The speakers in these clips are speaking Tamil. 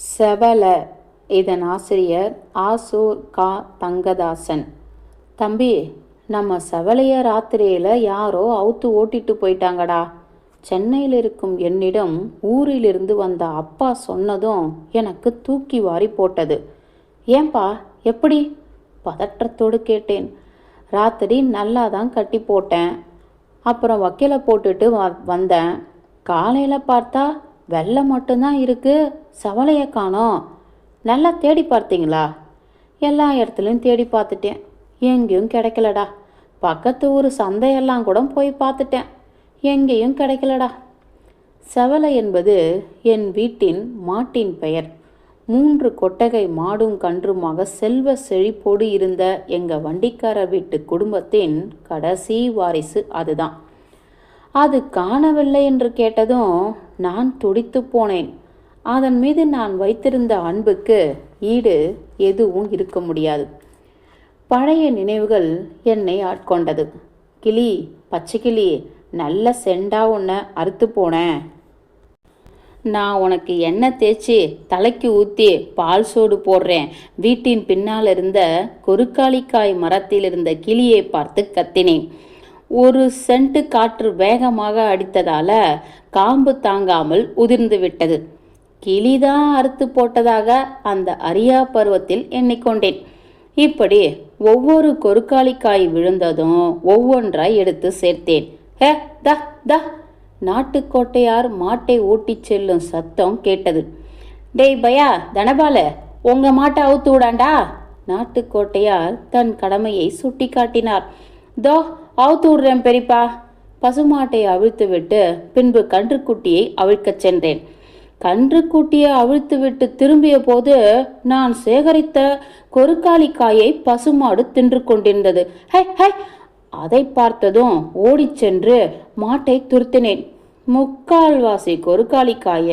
செவல இதன் ஆசிரியர் ஆசூர் கா. தங்கதாசன். தம்பி நம்ம செவலைய ராத்திரியில் யாரோ அவுத்து ஓட்டிட்டு போயிட்டாங்கடா. சென்னையில் இருக்கும் என்னிடம் ஊரிலிருந்து வந்த அப்பா சொன்னதும் எனக்கு தூக்கி வாரி போட்டது. ஏன்பா எப்படி? பதற்றத்தோடு கேட்டேன். ராத்திரி நல்லா தான் கட்டி போட்டேன். அப்புறம் வக்கீலை போட்டுட்டு வ வந்தேன். காலையில் பார்த்தா வெள்ளை மட்டும்தான் இருக்குது சவலையை காணோம். நல்லா தேடி பார்த்தீங்களா? எல்லா இடத்துலையும் தேடி பார்த்துட்டேன். எங்கேயும் கிடைக்கலடா. பக்கத்து ஊர் சந்தையெல்லாம் கூட போய் பார்த்துட்டேன். எங்கேயும் கிடைக்கலடா. செவலை என்பது என் வீட்டின் மாட்டின் பெயர். மூன்று கொட்டகை மாடும் கன்றுமாக செல்வ செழிப்போடு இருந்த எங்கள் வண்டிக்கார வீட்டு குடும்பத்தின் கடைசி வாரிசு அதுதான். அது காணவில்லை என்று கேட்டதும் நான் துடித்து போனேன். அதன் மீது நான் வைத்திருந்த அன்புக்கு ஈடு எதுவும் இருக்க முடியாது. பழைய நினைவுகள் என்னை ஆட்கொண்டது. கிளி பச்சை கிளி நல்ல செண்டா உன்னை அறுத்து போனேன். நான் உனக்கு எண்ணெய் தேய்ச்சி தலைக்கு ஊற்றி பால் சோடு போடுறேன். வீட்டின் பின்னால் இருந்த கொருக்காளிக்காய் மரத்தில் இருந்த கிளியை பார்த்து கத்தினேன். ஒரு சென்ட் காற்று வேகமாக அடித்ததால காம்பு தாங்காமல் உதிர்ந்து விட்டது. கிளிதான் அறுத்து போட்டதாக அந்த அரியா பருவத்தில் எண்ணிக்கொண்டேன். இப்படி ஒவ்வொரு கொருக்காலிக்காய் விழுந்ததும் ஒவ்வொன்றாய் எடுத்து சேர்த்தேன். ஹே த த. நாட்டுக்கோட்டையார் மாட்டை ஓட்டிச் செல்லும் சத்தம் கேட்டது. டேய் பயா தனபால உங்க மாட்டை அவுத்து விடாண்டா? நாட்டுக்கோட்டையார் தன் கடமையை சுட்டி காட்டினார் தோ அவுத்து விடுறேன் பெரியப்பா. பசுமாட்டை அவிழ்த்து விட்டு பின்பு கன்றுக்குட்டியை அவிழ்க்கச் சென்றேன். கன்றுக்குட்டியை அவிழ்த்து விட்டு திரும்பிய போது நான் சேகரித்த கொருக்காலிக்காயை பசுமாடு தின்று கொண்டிருந்தது. ஹை ஹை! அதை பார்த்ததும் ஓடிச் சென்று மாட்டை துருத்தினேன். முக்கால்வாசி கொருக்காலிக்காய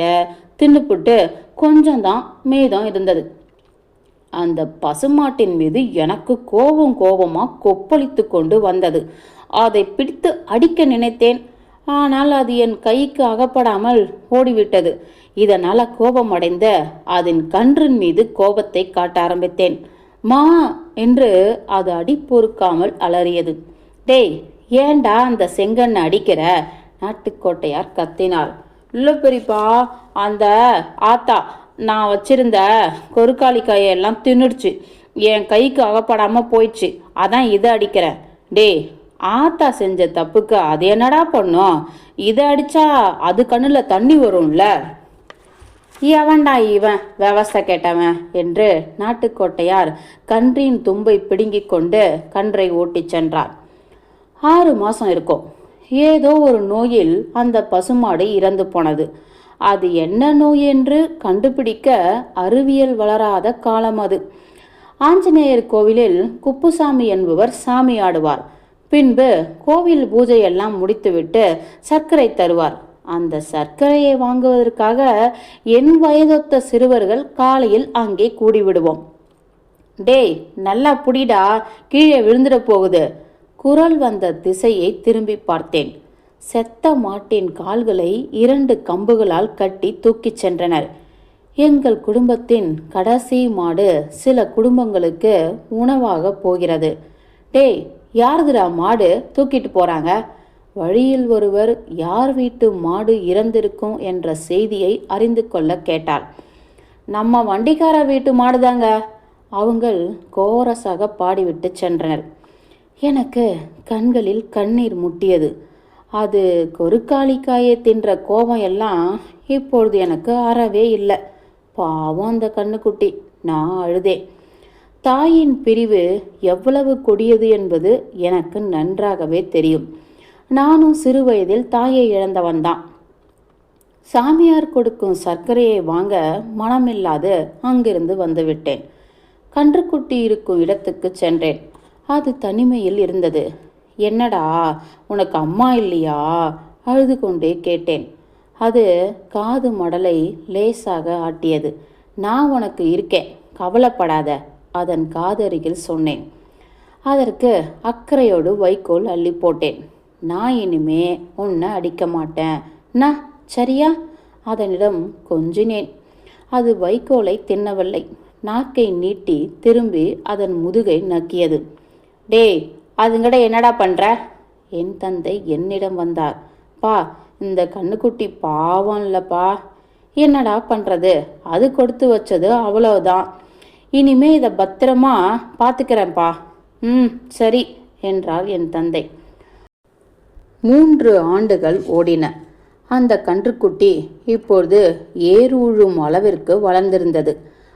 தின்னுப்புட்டு கொஞ்சம்தான் மீதம் இருந்தது. அந்த பசுமாட்டின் மீது எனக்கு கோபம் கோபமாக கொப்பளித்து கொண்டு வந்தது. அதை பிடித்து அடிக்க நினைத்தேன். ஆனால் அது என் கைக்கு அகப்படாமல் ஓடிவிட்டது. இதனால் கோபமடைந்த அதன் கன்றின் மீது கோபத்தை காட்ட ஆரம்பித்தேன். மா என்று அது அடி பொறுக்காமல் அலறியது. டேய் ஏன்டா அந்த செங்கண்ணை அடிக்கிற? நாட்டுக்கோட்டையார் கத்தினார். இல்லை பெரியப்பா அந்த ஆத்தா நான் வச்சிருந்த கொருக்காளி காயெல்லாம் தின்னுடுச்சு. என் கைக்கு அகப்படாமல் போயிடுச்சு. அதான் இதை அடிக்கிறேன் டேய் ஆத்தா செஞ்ச தப்புக்கு அது என்னடா பண்ணும்? இதை அடிச்சா அது கண்ணில் தண்ணி வரும்ல? எவன்டா இவன்? விவசாய கேட்டவன் என்று நாட்டுக்கோட்டையார் கன்றின் தும்பை பிடுங்கிக் கொண்டு கன்றை ஓட்டிச் சென்றார். ஆறு மாதம் இருக்கும். ஏதோ ஒரு நோயில் அந்த பசுமாடு இறந்து போனது. அது என்ன நோய் என்று கண்டுபிடிக்க அறிவியல் வளராத காலம் அது. ஆஞ்சநேயர் கோவிலில் குப்புசாமி என்பவர் சாமி ஆடுவார். பின்பு கோவில் பூஜையெல்லாம் முடித்துவிட்டு சர்க்கரை தருவார். அந்த சர்க்கரையை வாங்குவதற்காக என் வயதொத்த சிறுவர்கள் காலையில் அங்கே கூடிவிடுவோம். டேய் நல்லா புடிடா கீழே விழுந்துட போகுது. குரல் வந்த திசையை திரும்பி பார்த்தேன். செத்த மாட்டின் கால்களை இரண்டு கம்புகளால் கட்டி தூக்கிச் சென்றனர். எங்கள் குடும்பத்தின் கடைசி மாடு சில குடும்பங்களுக்கு உணவாக போகிறது. டேய் யாருதுடா மாடு? தூக்கிட்டு போறாங்க. வழியில் ஒருவர் யார் வீட்டு மாடு இறந்திருக்கும்? என்ற செய்தியை அறிந்து கொள்ள கேட்டாள். நம்ம வண்டிக்கார வீட்டு மாடுதாங்க. அவங்கள் கோரசாக பாடிவிட்டு சென்றனர். எனக்கு கண்களில் கண்ணீர் முட்டியது. அது கொருக்காளிக்காயை தின்ற கோபம் எல்லாம் இப்பொழுது எனக்கு அறவே இல்லை. பாவம் அந்த கண்ணுக்குட்டி. நான் அழுதேன். தாயின் பிரிவு எவ்வளவு கொடியது என்பது எனக்கு நன்றாகவே தெரியும். நானும் சிறு வயதில் தாயை இழந்தவன்தான் சாமியார் கொடுக்கும் சர்க்கரையை வாங்க மனமில்லாது அங்கிருந்து வந்துவிட்டேன். கன்றுக்குட்டி இருக்கும் இடத்துக்கு சென்றேன். அது தனிமையில் இருந்தது. என்னடா உனக்கு அம்மா இல்லையா? அழுது கொண்டே கேட்டேன். அது காது மடலை லேசாக ஆட்டியது. நான் உனக்கு இருக்கேன். கவலைப்படாத. அதன் காதருகில் சொன்னேன். அதற்கு அக்கறையோடு வைக்கோல் அள்ளி போட்டேன். நான் இனிமே உன்னை அடிக்க மாட்டேன். நான் சரியா? அதனிடம் கொஞ்சினேன். அது வைக்கோலை தின்னவில்லை. நாக்கை நீட்டி திரும்பி அதன் முதுகை நக்கியது. டேய் அதுங்கட என்னடா பண்ற? என் தந்தை என்னிடம் வந்தார். பா இந்த கண்ணுக்குட்டி பாவம் இல்லப்பா. என்னடா பண்றது? அது கொடுத்து வச்சது அவ்வளவுதான். இனிமே இதை பத்திரமா பார்த்துக்கிறேன்ப்பா ம் சரி என்றார் என் தந்தை. மூன்று ஆண்டுகள் ஓடின. அந்த கன்றுக்குட்டி இப்பொழுது ஏர் உழும் அளவிற்கு வளர்ந்திருந்தது.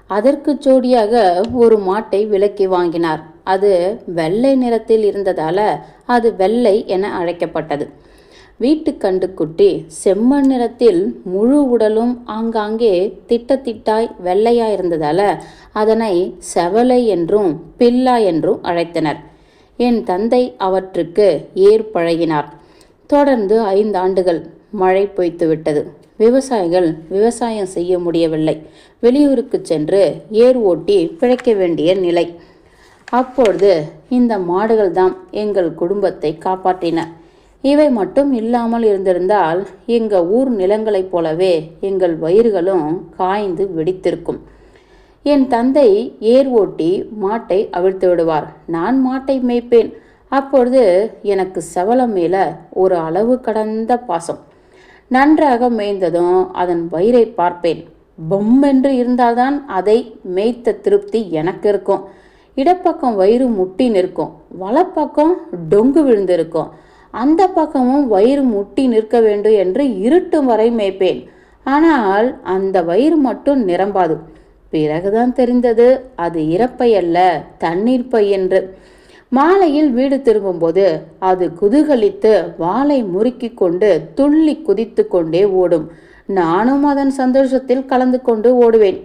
அதற்கு ஜோடியாக ஒரு மாட்டை விலக்கி வாங்கினார். அது வெள்ளை நிறத்தில் இருந்ததால அது வெள்ளை என அழைக்கப்பட்டது. வீட்டு கண்டுக்குட்டி செம்மண் நிறத்தில் முழு உடலும் ஆங்காங்கே திட்டத்திட்டாய் வெள்ளையாயிருந்ததால அதனை செவலை என்றும் பில்லா என்றும் அழைத்தனர். என் தந்தை அவற்றுக்கு ஏர் பழகினார் தொடர்ந்து ஐந்து ஆண்டுகள் மழை பொய்த்து விட்டது. விவசாயிகள் விவசாயம் செய்ய முடியவில்லை. வெளியூருக்கு சென்று ஏர் ஓட்டி பிழைக்க வேண்டிய நிலை. அப்பொழுது இந்த மாடுகள் தான் எங்கள் குடும்பத்தை காப்பாற்றின. இவை மட்டும் இல்லாமல் இருந்திருந்தால் எங்கள் ஊர் நிலங்களைப் போலவே எங்கள் வயிறுகளும் காய்ந்து வெடித்திருக்கும். என் தந்தை ஏர் ஓட்டி மாட்டை அவிழ்த்து விடுவார். நான் மாட்டை மேய்ப்பேன். அப்பொழுது எனக்கு செவலம் மேல ஒரு அளவு கடந்த பாசம். நன்றாக மேய்ந்ததும் அதன் வயிறை பார்ப்பேன். பொம்மென்று இருந்தால்தான் அதை மேய்த்த திருப்தி எனக்கு இருக்கும். இடப்பக்கம் வயிறு முட்டி நிற்கும். வலப்பக்கம் டொங்கு விழுந்திருக்கும். அந்த பக்கமும் வயிறு முட்டி நிற்க வேண்டும் என்று இருட்டும் வரை மேய்ப்பேன். ஆனால் அந்த வயிறு மட்டும் நிரம்பாது. பிறகுதான் தெரிந்தது அது இறப்பை அல்ல தண்ணீர் பை என்று. மாலையில் வீடு திரும்பும்போது அது குதூகலித்து வாளை முறுக்கி கொண்டு துள்ளி குதித்து கொண்டே ஓடும். நானும் அதன் சந்தோஷத்தில் கலந்து கொண்டு ஓடுவேன்.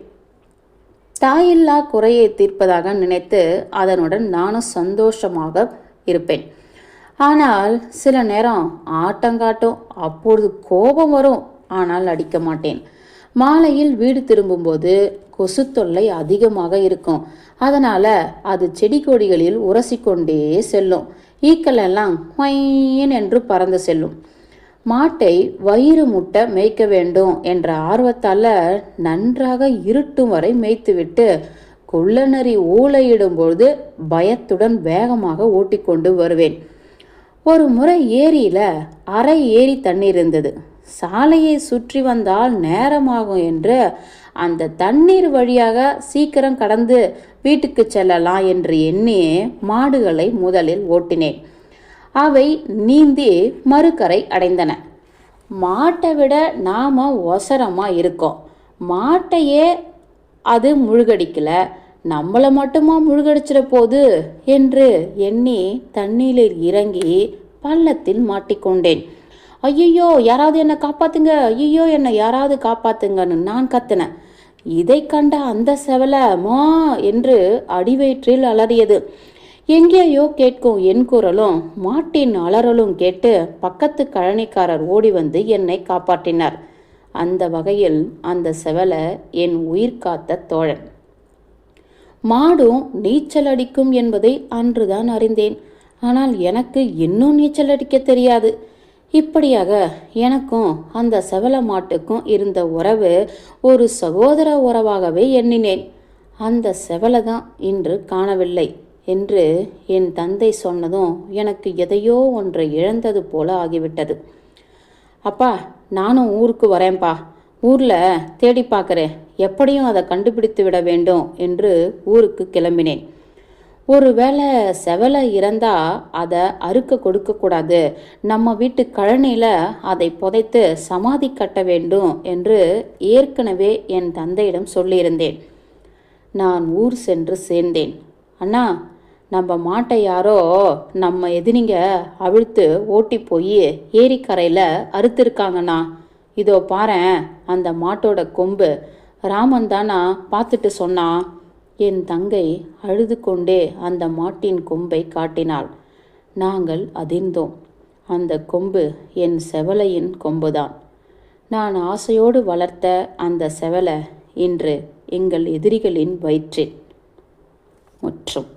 தாயில்லா குறையை தீர்ப்பதாக நினைத்து அதனுடன் நானும் சந்தோஷமாக இருப்பேன். ஆனால் சில நேரம் ஆட்டங்காட்டும் அப்பொழுது கோபம் வரும். ஆனால் அடிக்க மாட்டேன். மாலையில் வீடு திரும்பும்போது கொசு தொல்லை அதிகமாக இருக்கும். அதனால அது செடி கொடிகளில் உரசிக்கொண்டே செல்லும். ஈக்கள் எல்லாம் என்று பறந்து செல்லும். மாட்டை வயிறு முட்டை மேய்க்க வேண்டும் என்ற ஆர்வத்தால நன்றாக இருட்டும் வரை மேய்த்துவிட்டு குள்ளநரி ஊழையிடும் பொழுது பயத்துடன் வேகமாக ஓட்டிக்கொண்டு வருவேன். ஒரு முறை ஏரியில் அரை ஏரி தண்ணீர் இருந்தது சாலையை சுற்றி வந்தால் நேரமாகும் என்று அந்த தண்ணீர் வழியாக சீக்கிரம் கடந்து வீட்டுக்கு செல்லலாம் என்று எண்ணி மாடுகளை முதலில் ஓட்டினேன். அவை நீந்தி மறுக்கரை அடைந்தன. மாட்டை விட நாம் ஒசரமாக இருக்கோம். மாட்டையே அது முழுகடிக்கலை. நம்மளை மட்டுமா முழுகடிச்சிட போது என்று எண்ணி தண்ணீரில் இறங்கி பள்ளத்தில் மாட்டிக்கொண்டேன். ஐயோ யாராவது என்னை காப்பாத்துங்க. ஐயோ என்னை யாராவது காப்பாத்துங்கன்னு நான் கத்தினேன். இதை கண்ட அந்த செவலை மா என்று அடிவயிற்றில் அலறியது. எங்கேயோ கேட்கும் என் குரலும் மாட்டின் அலறலும் கேட்டு பக்கத்து கழனிக்காரர் ஓடி வந்து என்னை காப்பாற்றினார். அந்த வகையில் அந்த செவலை என் உயிர் காத்த தோழன். மாடும் நீச்சல் அடிக்கும் என்பதை அன்றுதான் அறிந்தேன். ஆனால் எனக்கு இன்னும் நீச்சல் அடிக்க தெரியாது. இப்படியாக எனக்கும் அந்த செவல மாட்டுக்கும் இருந்த உறவு ஒரு சகோதர உறவாகவே எண்ணினேன். அந்த செவலை தான் இன்று காணவில்லை என்று என் தந்தை சொன்னதும் எனக்கு எதையோ ஒன்றை இழந்தது போல ஆகிவிட்டது. அப்பா நானும் ஊருக்கு வரேன்ப்பா. ஊரில் தேடி பார்க்குறேன். எப்படியும் அதை கண்டுபிடித்து விட வேண்டும் என்று ஊருக்கு கிளம்பினேன். ஒருவேளை செவலை இறந்தா அதை அறுக்க கொடுக்கக்கூடாது நம்ம வீட்டு கழனியில் அதை புதைத்து சமாதி கட்ட வேண்டும் என்று ஏற்கனவே என் தந்தையிடம் சொல்லியிருந்தேன். நான் ஊர் சென்று சேர்ந்தேன். அண்ணா நம்ம மாட்டை யாரோ நம்ம எதினிங்க அவிழ்த்து ஓட்டி போய் ஏரிக்கரையில் அறுத்திருக்காங்கண்ணா. இதோ பாரேன் அந்த மாட்டோட கொம்பு. ராமன் தானா பார்த்துட்டு சொன்னான் என் தங்கை அழுது கொண்டே அந்த மாட்டின் கொம்பை காட்டினாள். நாங்கள் அதிர்ந்தோம். அந்த கொம்பு என் செவலையின் கொம்புதான். நான் ஆசையோடு வளர்த்த அந்த செவலை இன்று எங்கள் எதிரிகளின் வயிற்றில். முற்றும்.